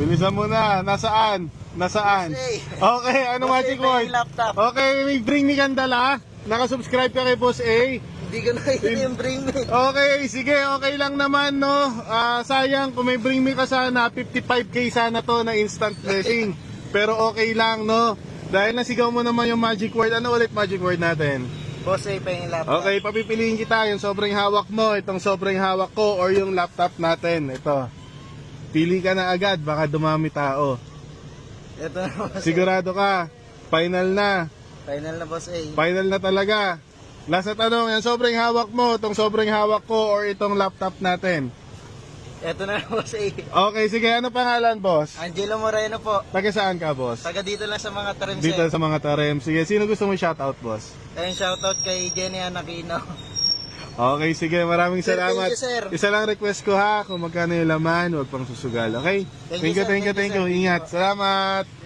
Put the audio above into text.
Bilisan mo na. Nasaan? Nasaan? Okay, ano magic word? Okay, may bring me kandala. Nakasubscribe ka kay Boss A. Hindi ko nakita yung bring me. Okay, sige, okay lang naman, no? Ah, sayang, kung may bring me ka sana, 55k sana to na instant blessing. Pero okay lang, no? Dahil nasigaw mo naman yung magic word. Ano ulit magic word natin? Boss A pa yung laptop. Okay, papipiliin kita yung sobrang hawak mo, itong sobrang hawak ko, or yung laptop natin. Ito. Pili ka na agad, baka dumami tao. Ito na boss. Sigurado ka, final na. Final na boss A. Final na talaga. Last na tanong, yung sobrang hawak mo, itong sobrang hawak ko, or itong laptop natin. Ito na boss A. Okay, sige, ano pangalan, boss? Angelo Moreno po. Taga saan ka, boss? Taga dito lang sa mga trims Dito eh. sa mga tarem. Sige, sino gusto mo shoutout, boss? Ayun, shoutout kay Jenny Anakino. Okay, sige, maraming Sir, salamat. thank you, sir. Isa lang request ko ha, kung magkano yung laman, huwag pang susugal, okay? Thank you, Thank you, sir. thank you, Thank you. Ingat. Salamat.